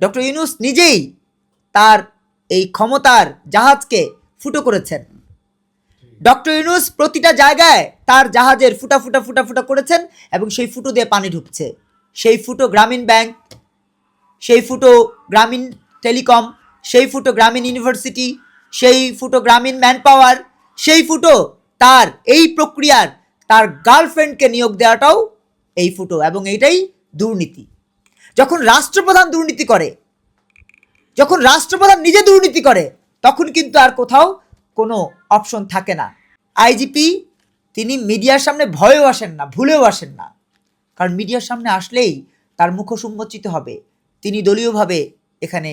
Doctor Yunus নিজেই তার এই ক্ষমতার জাহাজকে ফুটো করেছেন। ডক্টর ইউনুস প্রতিটা জায়গায় তার জাহাজের ফুটা ফুটা ফুটা ফুটা করেছেন এবং সেই ফুটো দিয়ে পানি ঢুকছে। সেই ফুটো গ্রামীণ ব্যাংক, সেই ফুটো গ্রামীণ টেলিকম, সেই ফুটো গ্রামীণ ইউনিভার্সিটি, সেই ফুটো গ্রামীণ ম্যান পাওয়ার সেই ফুটো তার এই প্রক্রিয়ার তার গার্লফ্রেন্ডকে নিয়োগ দেওয়াটাও এই ফুটো এবং এইটাই দুর্নীতি। যখন রাষ্ট্রপ্রধান দুর্নীতি করে, যখন রাষ্ট্রপ্রধান নিজে দুর্নীতি করে, তখন কিন্তু আর কোথাও কোনো অপশন থাকে না। আইজিপি, তিনি মিডিয়ার সামনে ভয়েও আসেন না, ভুলেও আসেন না। কারণ মিডিয়ার সামনে আসলেই তার মুখ সংগোচিত হবে। তিনি দলীয়ভাবে এখানে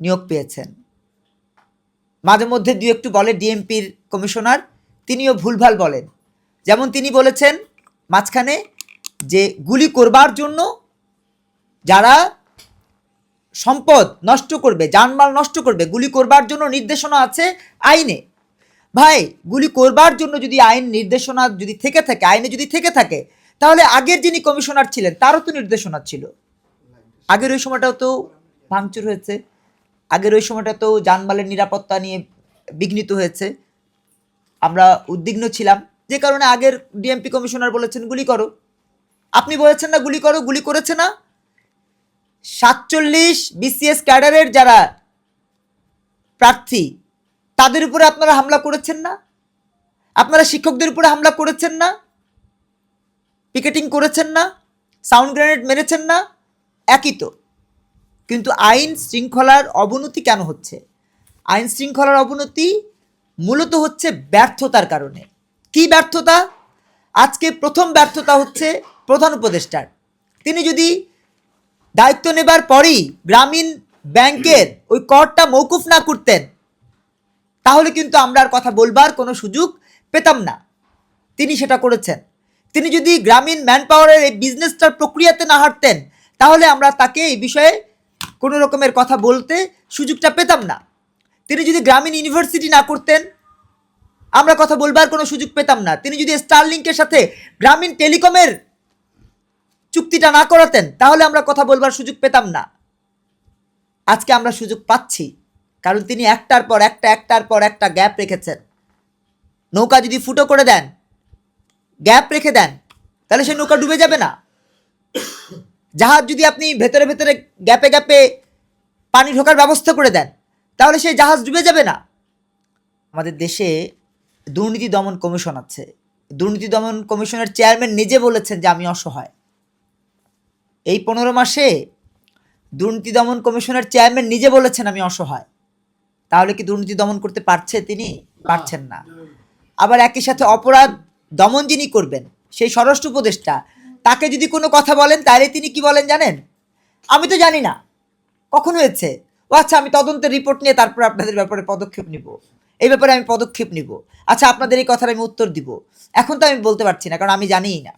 নিয়োগ পেয়েছেন। মাঝে মধ্যে দু একটু বলে ডিএমপির কমিশনার, তিনিও ভুলভাল বলেন। যেমন তিনি বলেছেন, মাঝখানে যে গুলি করবার জন্য যারা সম্পদ নষ্ট করবে জানমাল নষ্ট করবে, গুলি করবার জন্য নির্দেশনা আছে আইনে। ভাই, গুলি করবার জন্য যদি আইন নির্দেশনা যদি থেকে থাকে, আইনে যদি থেকে থাকে, তাহলে আগের যিনি কমিশনার ছিলেন, তারও তো নির্দেশনা ছিল। আগের ওই সময়টাও তো ভাঙচুর হয়েছে। আগের ওই সময়টা তো যানমালের নিরাপত্তা নিয়ে বিঘ্নিত হয়েছে। আমরা উদ্বিগ্ন ছিলাম। যে কারণে আগের ডিএমপি কমিশনার বলেছেন, গুলি করো। আপনি বলেছেন না গুলি করো, গুলি করেছে না? সাতচল্লিশ বিসিএস ক্যাডারের যারা প্রার্থী, তাদের উপরে আপনারা হামলা করেছেন না? আপনারা শিক্ষকদের উপরে হামলা করেছেন না? পিকেটিং করেছেন না? সাউন্ড গ্রেনেড মেরেছেন না? একই তো। কিন্তু আইন শৃঙ্খলার অবনতি কেন হচ্ছে? আইন শৃঙ্খলার অবনতি মূলত হচ্ছে ব্যর্থতার কারণে। কি ব্যর্থতা? আজকে প্রথম ব্যর্থতা হচ্ছে প্রধান উপদেষ্টার। তিনি যদি দায়িত্ব নেবার পরেই গ্রামীণ ব্যাংকের ওই করটা মৌকুফ না করতেন, তাহলে কিন্তু আমরা আর কথা বলবার কোনো সুযোগ পেতাম না। তিনি সেটা করেছেন। তিনি যদি গ্রামীণ ম্যান পাওয়ারের এই বিজনেসটার প্রক্রিয়াতে না হাঁটতেন, তাহলে আমরা তাকে এই বিষয়ে কোনো রকমের কথা বলতে সুযোগটা পেতাম না। তিনি যদি গ্রামীণ ইউনিভার্সিটি না করতেন, আমরা কথা বলবার কোনো সুযোগ পেতাম না। তিনি যদি স্টারলিংকের সাথে গ্রামীণ টেলিকমের চুক্তিটা না করাতেন, তাহলে আমরা কথা বলবার সুযোগ পেতাম না। আজকে আমরা সুযোগ পাচ্ছি, কারণ তিনি একটার পর একটা, একটার পর একটা গ্যাপ রেখেছেন। নৌকা যদি ফুটো করে দেন, গ্যাপ রেখে দেন, তাহলে সেই নৌকা ডুবে যাবে না। জাহাজ যদি আপনি ভেতরে ভেতরে গ্যাপে গ্যাপে পানি ঢোকার ব্যবস্থা করে দেন, তাহলে সেই জাহাজ ডুবে যাবে না। আমাদের দেশে দুর্নীতি দমন কমিশন আছে। দুর্নীতি দমন কমিশনের চেয়ারম্যান নিজে বলেছেন যে আমি অসহায়। এই পনেরো মাসে দুর্নীতি দমন কমিশনের চেয়ারম্যান নিজে বলেছেন আমি অসহায়। তাহলে কি দুর্নীতি দমন করতে পারছে তিনি? পারছেন না। আবার একই সাথে অপরাধ দমন যিনি করবেন সেই স্বরাষ্ট্র উপদেষ্টা তাকে যদি কোনো কথা বলেন তাহলে তিনি কি বলেন জানেন? আমি তো জানি না। কখন হয়েছে? ও আচ্ছা আমি তদন্তের রিপোর্ট নিয়ে তারপরে আপনাদের ব্যাপারে পদক্ষেপ নিব। এই ব্যাপারে আমি পদক্ষেপ নিব। আচ্ছা আপনাদের এই কথার আমি উত্তর দিব। এখন তো আমি বলতে পারছি না কারণ আমি জানিই না।